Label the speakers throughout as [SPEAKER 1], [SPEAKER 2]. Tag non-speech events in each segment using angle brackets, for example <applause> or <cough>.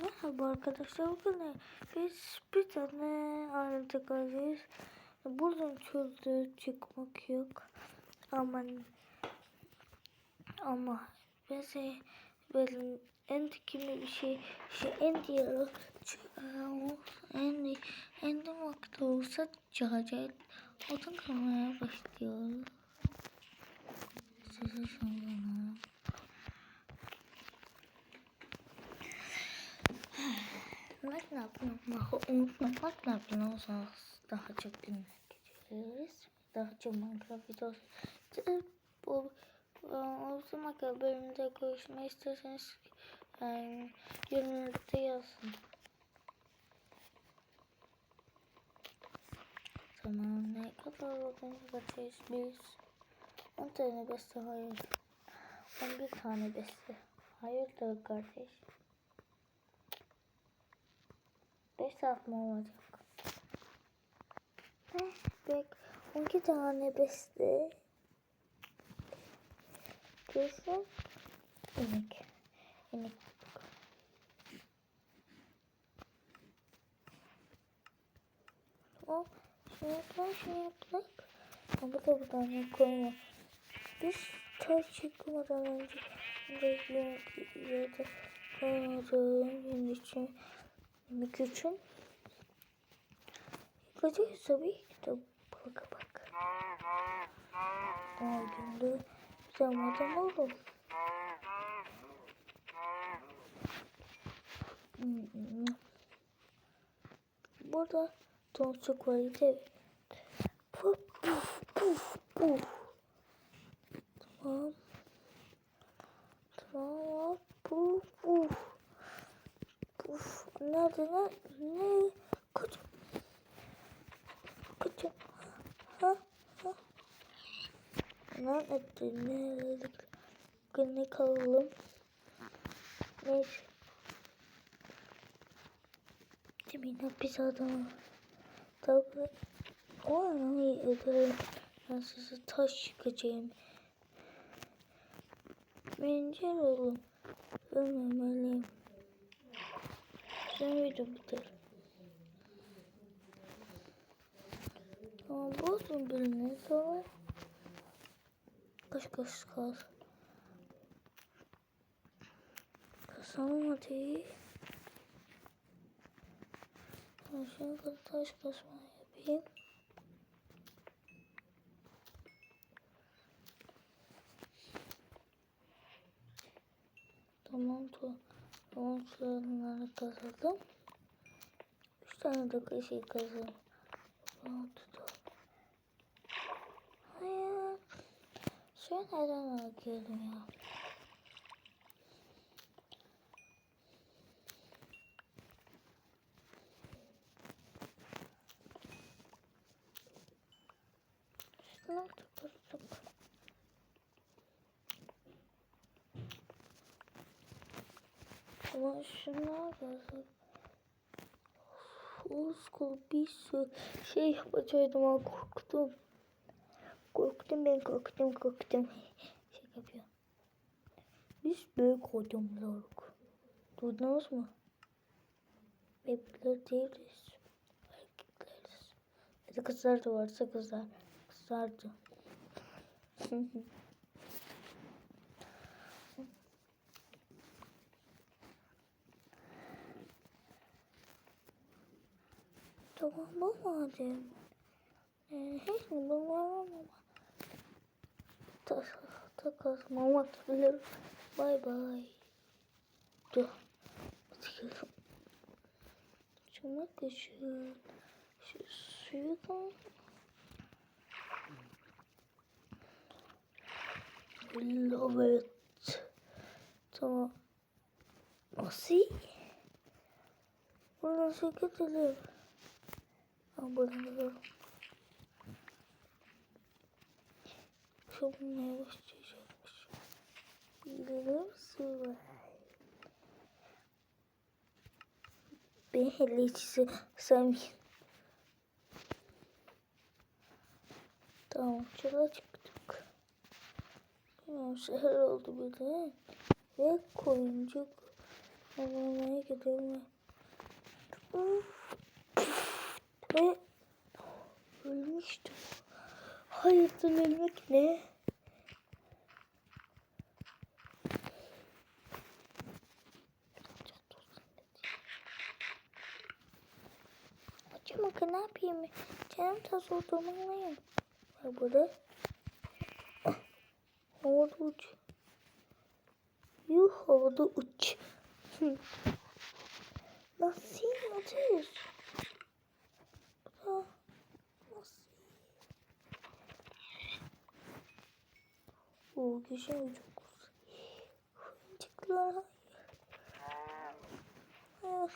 [SPEAKER 1] Merhaba arkadaşlar. Bugün biz bir tane ayrıntı alacağız. Buradan çölde çıkmak yok. Ama ama bize böyle en dikimi bir şey şey en diğer en en de vakti olsa çıkacak. Odun kalmaya başlıyor. Size sanırım. Like ne yapmak unutmamak ne yapıyorsanız daha çok günler geçiririz. Daha çok Minecraft videosu. Bu uzun kadar bölümde görüşmek isterseniz yani, yorumlarda yazın. Tamam ne kadar olduğunu bakacağız biz. 10 tane beste hayır. 11 tane beste. Hayırdır kardeş. 5 saat mi olacak? Heh, bek 12 tane beste. Kesin. İnek. İnek. O şey yapalım şey yaptık. Ama da bu tane koyma. Biz taş çıkmadan önce de ya da koymadığım için için yıkacağız tabii ki de baka bak. Daha günde zamadan olur. Burada tonsuk kalite puf puf puf puf. Tamam. Tamam. Puf puf. Puf. Nerede ne? Ne? Kaç. Kaç. Ha? Ha? Nerede? Ne kalalım? Neyse. Demin hapis adamı. Tabii. O an ederim. Ben size taş çıkacağım. Bencil oğlum. Ölmemeliyim. Biter. Tamam bozun birini sonra. Kaç kaç kal. Kasalım hadi. Ben şimdi kadar taş kasma yapayım. Tamam tamam. Şunları kazalım. Üç tane de şey kazalım. Altı da. Hayır. Şu nereden alıyorum ya? Şunu Ama şunlar lazım. Bir sürü şey yapacaktım ama korktum. Korktum ben korktum korktum. Şey yapıyor. Biz büyük adamlarız. Duydunuz mu? Bebekler değiliz. Erkekleriz. Da kızlar da varsa kızlar. Kızlardı. <laughs> Tamam madem? Ee, hiç mi var ama? Takas mama tutulur. Bye bye. Dur. Çıkalım. Şuna kaşın. Şu suyu da. Love it. Tamam. Nasıl? Buradan su Ama buradan da Çalınmaya başlayacakmış. Biliyor musun? Ben hele hiç sevmeyeyim. Tamam çöle çıktık. Bilmiyorum şehir oldu bir de. Ve koyuncuk avlamaya gidelim. Uf. Ve ölmüştüm. Hayattan ölmek ne? Hocam bakın ne yapayım? Canım tas olduğumu anlayayım. Var burada. Havada uç. Yuh havada uç. Nasıl atıyoruz? Bu da nasıl? Oo geçen çok güzel. Oyuncaklar. Hayır.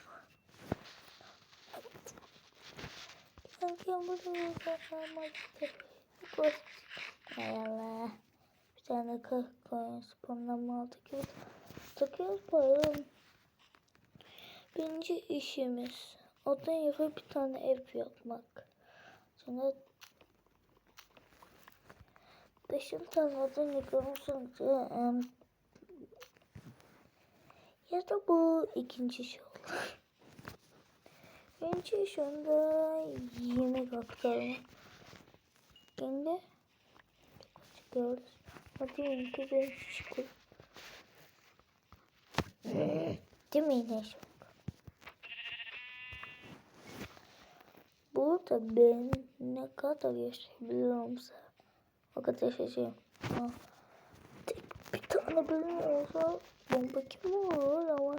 [SPEAKER 1] Sanki burada kafama gitti. Koş. Hay Allah. Bir tane kalk koyun. Spawnlama altı gibi. Takıyoruz bakalım. Birinci işimiz. Odun yapıp bir tane ev yapmak. Sonra odun yapalım sonra em, ya da bu ikinci iş olur. <laughs> Birinci iş onda yemek aktarma. Şimdi çıkıyoruz. Hadi yemek de çıkıyor. Değil mi İneş? Burada ben ne kadar yaşayabiliyorumsa o kadar yaşayacağım. Ha, tek bir tane bölüm olsa bomba kim olur ama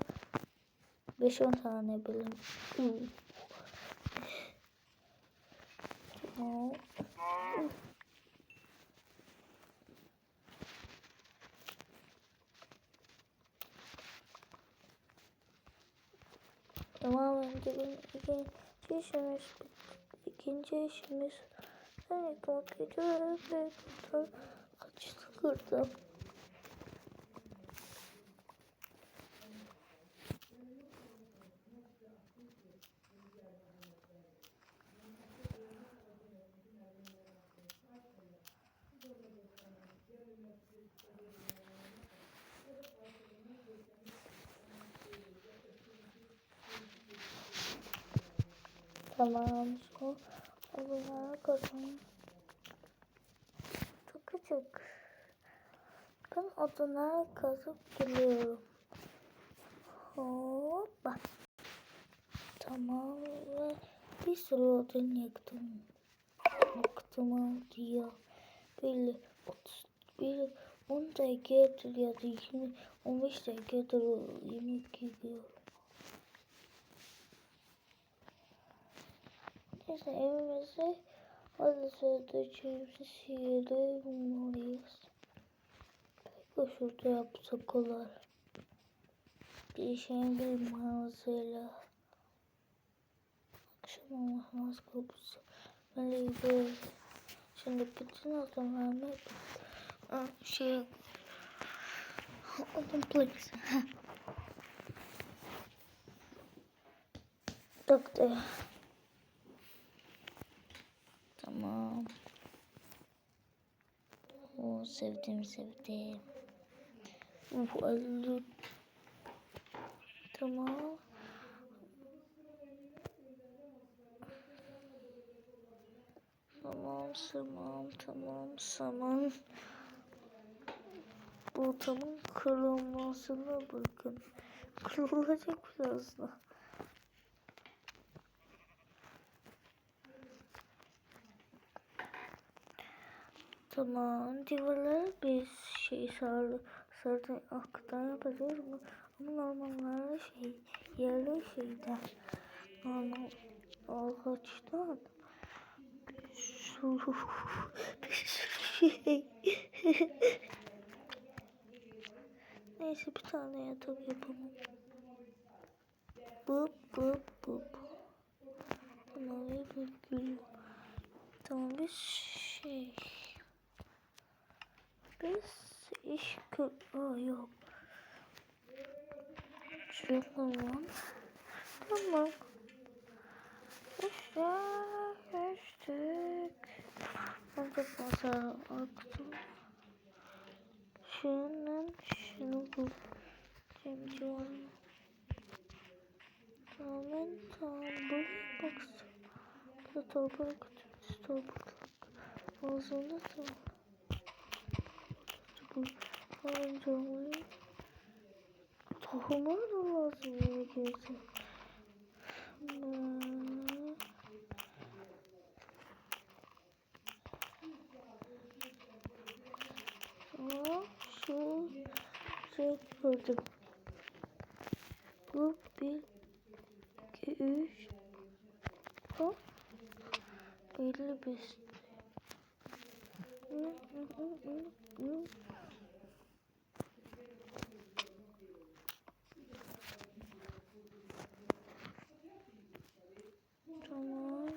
[SPEAKER 1] 5-10 tane bölüm. Tamam önce benim ikinci işimiz ikinci işimiz sen yıkamak gidiyoruz ve kurtar kaçtı kırdım. Tamam. Şu koyalım. Çok küçük. Ben odunları kazıp geliyorum. Hoppa. Tamam ve bir sürü odun yaktım. Yaktım diyor. Böyle 30, böyle 10 dakikadır ya da 20, 15 dakikadır yemek yiyorum. Neyse evimizi hazırda çevresiyle bulmalıyız. Peki şurada yapsak olur. Bir şeyin bir mağazayla. Akşam olmaz kapısı. Böyle böyle. Şimdi bütün adamlarını şey Open please. Doktor. Tamam. O sevdim sevdim. Uh öldü. Tamam. Tamam tamam tamam tamam. Bu tamam kırılmasına bakın. Kırılacak birazdan. Tamam. Divarları biz şey sarı sarı aktan yapacağız ama normalde şey yerli şeyden normal ağaçtan su bir şey. Neyse bir tane yatak yapalım. Bıp bıp bıp. Tamam bir tamam biz şey kız iş kö... Aa, yok. Çırpın. Tamam. İşte geçtik. Orada pazara aktım. Şunun şunu bul. Cemci var mı? Tamamen tamam. Bu bak. Bu da torba kutu. Torba kutu. Ağzında tamam. Oyuncağımı tohumlar da lazım. Aa, şu şey gördüm. Bu bir, iki, üç, bu elli beş. Hı, hı, hı, hı, hı. Tamam.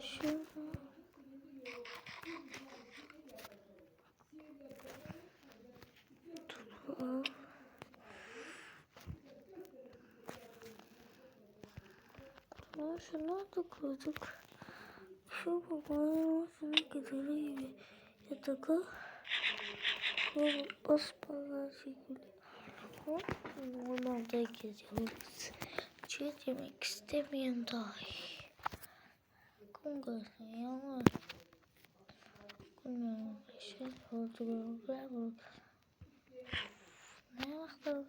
[SPEAKER 1] Şu. Tamam. Şunu da koyduk. Şu babanın gidelim gibi yatağa. Bu ıspanak şekilde. Onu da gidiyoruz. Çiğ yemek istemeyen dahi. Kongresi yalan. Kongresi şey oldu. Ne bakalım.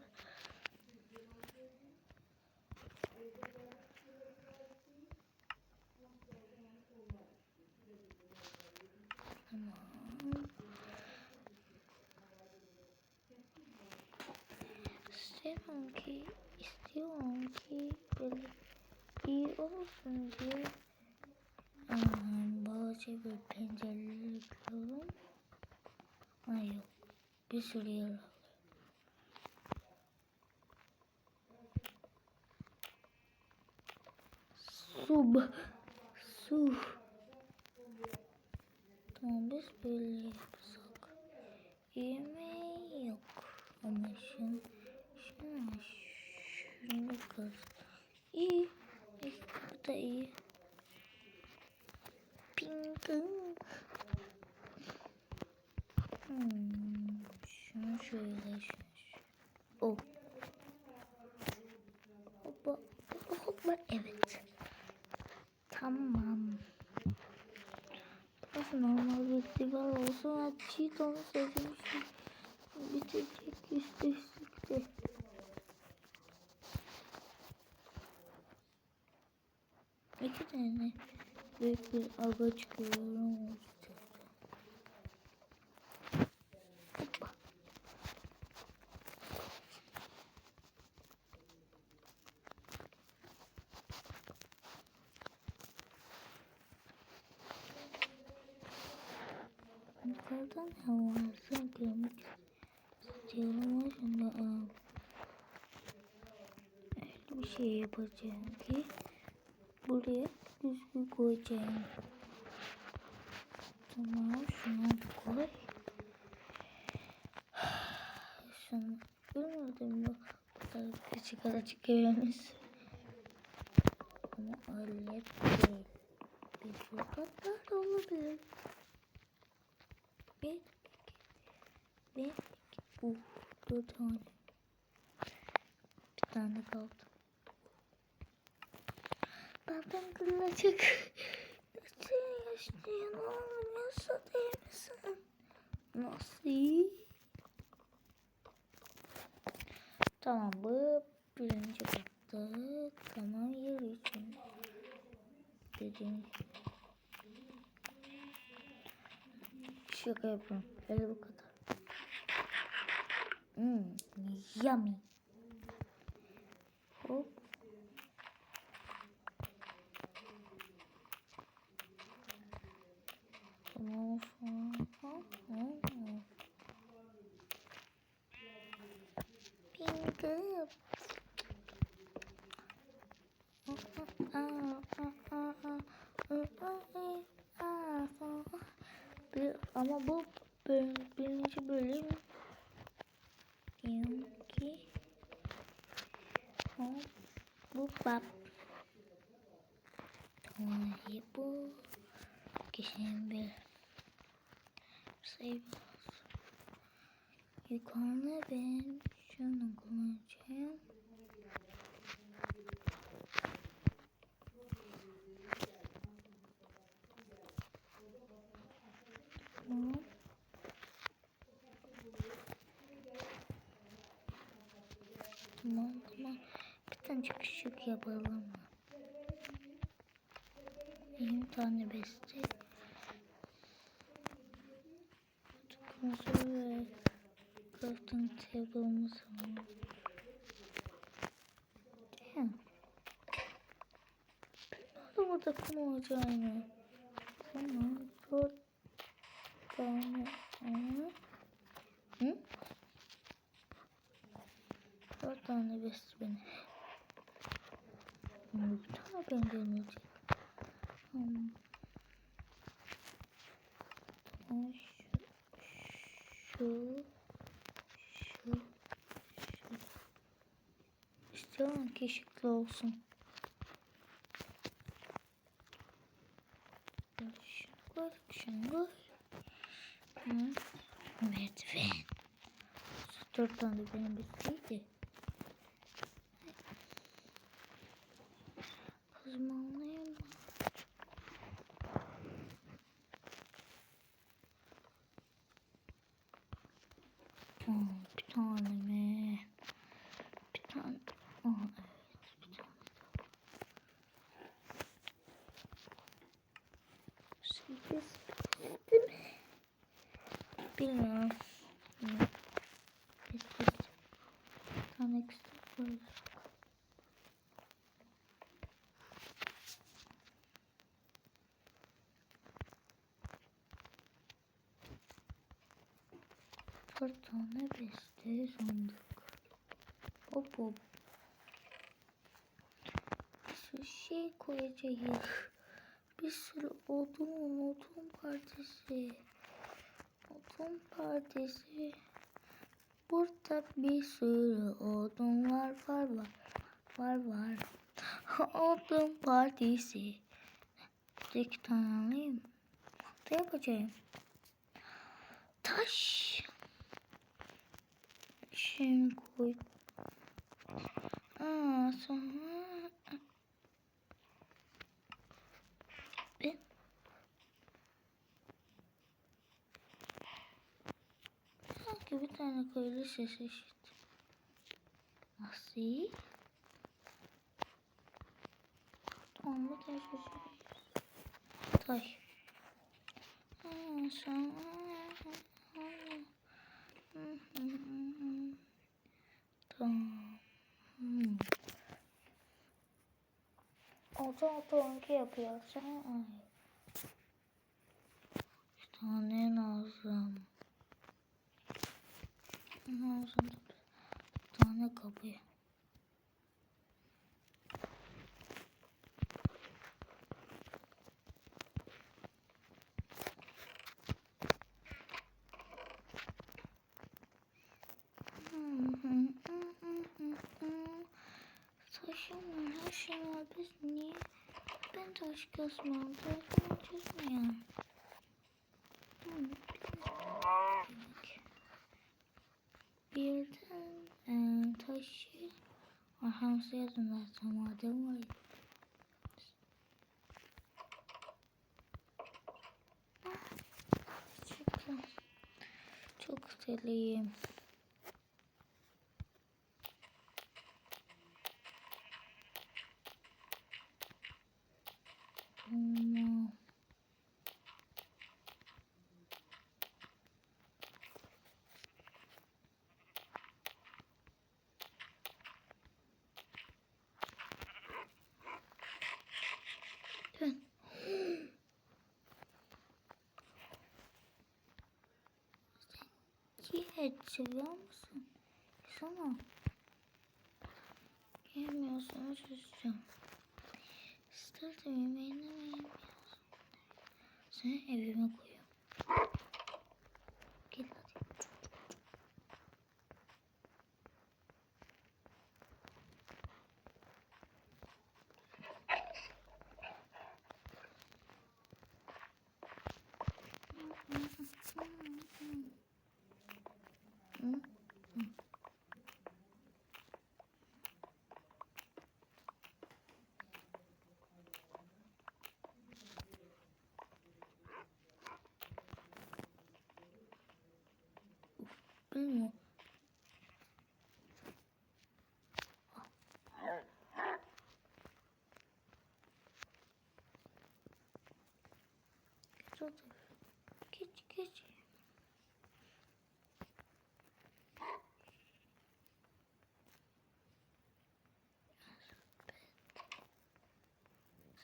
[SPEAKER 1] Tamam. İstiyorum ki, istiyorum ki böyle iyi olsun diye um, bazı bir pencereleri yıkıyorum. Ay yok, bir sürü yer. Sub, su. Tamam biz böyle yapsak. Yemeği yok. Ama şunu, şunu, şunu kız. İyi. İyi, Bu da iyi. Pingı. Hmm, şunu şöyle, şöyle. Oh. Hoppa, hoppa. Evet. Tamam. Nasıl normal bir sigar olsa Cheeton sevmişim. Bitecek üstü üstlükte. Tane büyük bir ağaç görüyorum. Hoppa. Yukarıdan havasını görmek istiyorum. O yüzden aa, öyle bir şey yapacağım ki buraya düzgün koyacağım. Tamam şunu koy. Şunu görmedim bu kadar küçük azıcık evimiz. Ama öyle değil. Bir sokaklar da olabilir. Bir, iki, bir, iki, uh, dört tane. Bir tane kaldı. Babam kılacak. Nasıl yaşlıyım oğlum? Nasıl değil misin? Nasıl? Tamam bu birinci baktı. Tamam yer için. Birinci. Şaka yapıyorum. Öyle bu kadar. Hmm, yummy. Hop. Ama bu birinci bölüm diyorum ki bu bab bu kişinin bir sayfa olsun. Yukarı ben şunu kullanacağım. Tamam tamam. Bir tane çıkışık yapalım mı? 20 tane beste ve crafting table'ımız var. Nasıl burada kum olacağını? Tamam. Dört tane. Hı? Hı? Dört tane beste beni. Ama bir tane benden olacak. Hmm. Tamam, Şu, şu, şu, şu. İstiyorum ki ışıklı olsun. Koy. Hı. Merdiven. Dört tane benim bittiydi. 4 tane beste sandık. Hop hop. Bir şey koyacağız. Bir sürü odun, odun partisi. Odun partisi. Burada bir sürü odunlar var var var var. <laughs> Odun partisi. Tek tane alayım. Ne yapacağım? Taş. Şimdi koy. Aa, sonra ben sanki bir tane köylü sesi işittim. Nasıl? Tamam bu taş Taş. Aa, sonra Tamam. Hmm. Otonki yapıyorsan ay. Bir tane lazım. Lazım. Bir tane kapı. Taşım var, her şey var. Biz niye? Kasmam. Taş çözmeyen. Bir yerden e, taşı arkamızda yazın zaten madem var. Çok, çok deliyim. Seviyor musun? Sana. Yemiyorsun, üzüleceğim. İsterdim yemeğini mi yemiyorsun? Seni evime koyuyorum. Gel hadi. Hı? Bilmiyorum. dur. Geç geç.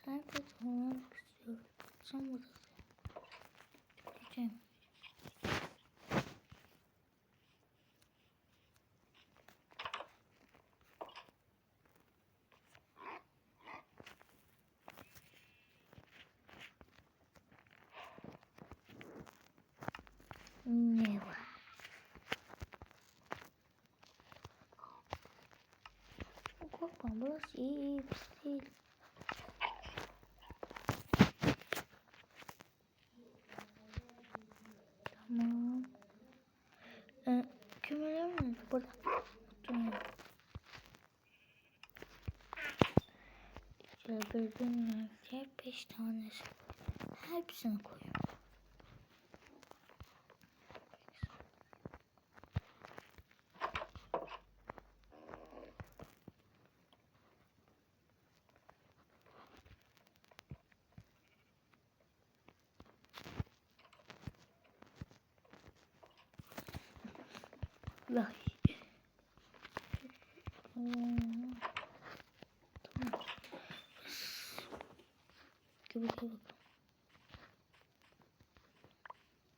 [SPEAKER 1] Sen de olmak istiyorum. Sen buradasın. Gideceğim. Ne var? Burası iyi pis değil. Tamam. Ee, kümeler mi? Burada. Tamam. Gördüğün gibi beş tanesi. Hepsini koyuyorum. Vay. Hmm. Tamam. Gel bakalım.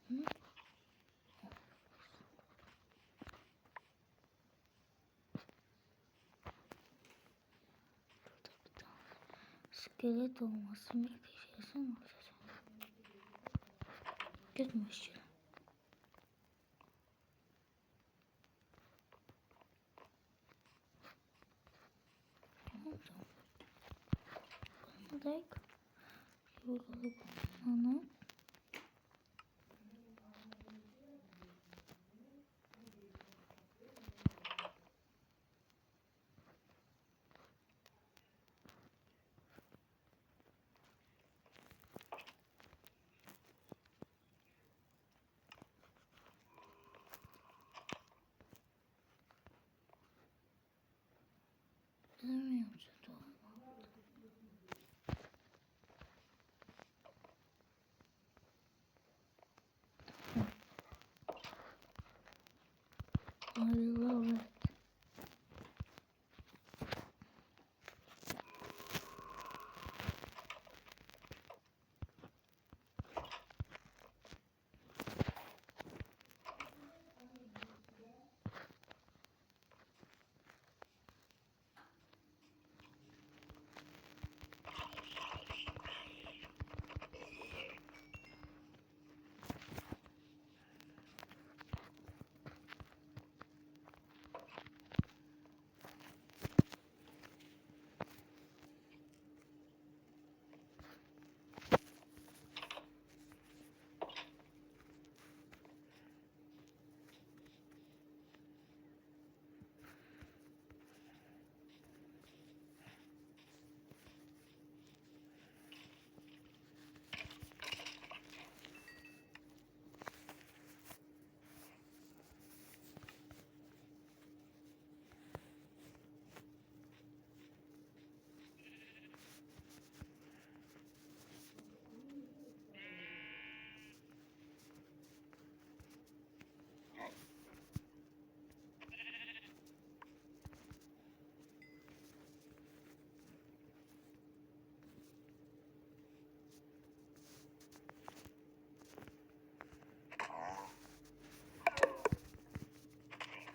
[SPEAKER 1] Hı? Burada bir tane iskelet olmasın bir köşesi mi olacak? Gitme aşağı.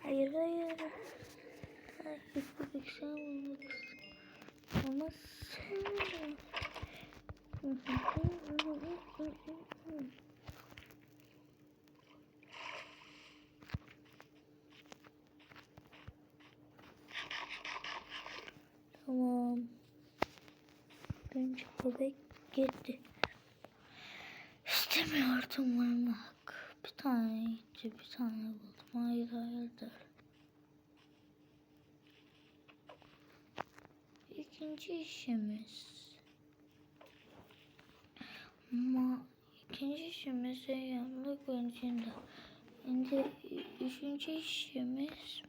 [SPEAKER 1] Hayır hayır. Hayır bu bir şey olmak Ama sen... Bir tane gitti, bir tane buldum. Hayır hayırdır. İkinci işimiz. Ama ikinci işimizi yapmak öncinde. Şimdi üçüncü işimiz.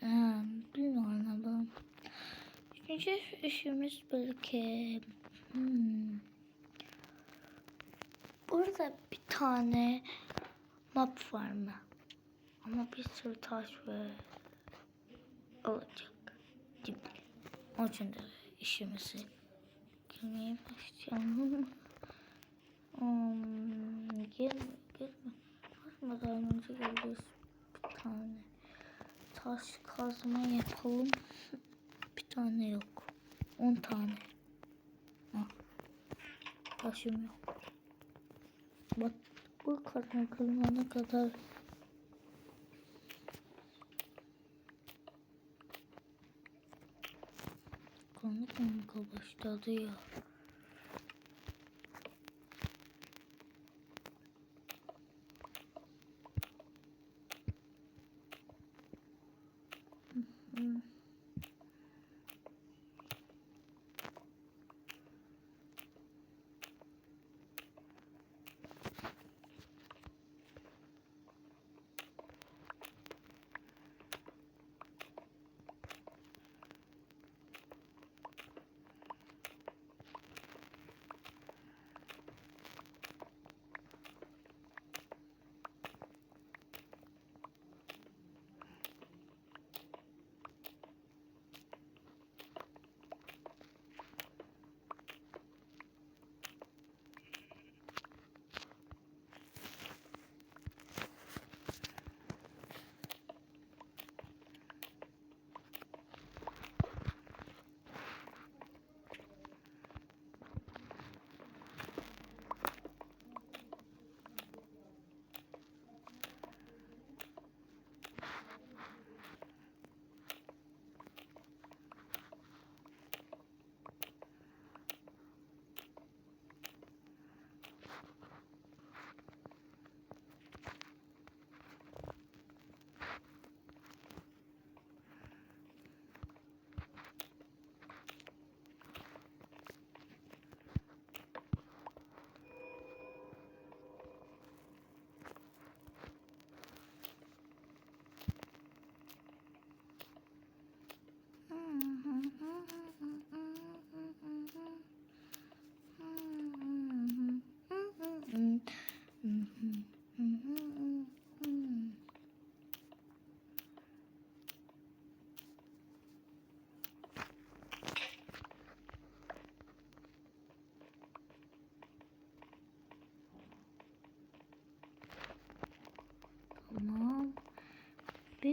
[SPEAKER 1] Ha, bilmiyorum. Üçüncü işimiz belki. Hmm. Burada bir tane map var mı? Ama bir sürü taş ve olacak. Şimdi onun için de işimizi girmeye başlayalım. Hmm, girme, girme. Basmadan önce geliriz bir tane. Taş kazma yapalım. <laughs> Bir tane yok. On tane. Ah. Taşım yok. Kazma kırmana kadar Konu konu başladı ya.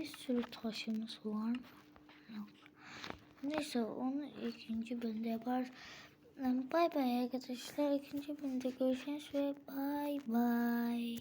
[SPEAKER 1] Bir sürü taşımız var mı? Yok. Neyse onu ikinci bölümde yapar. Bay bay arkadaşlar. İkinci bölümde görüşürüz ve bay bay.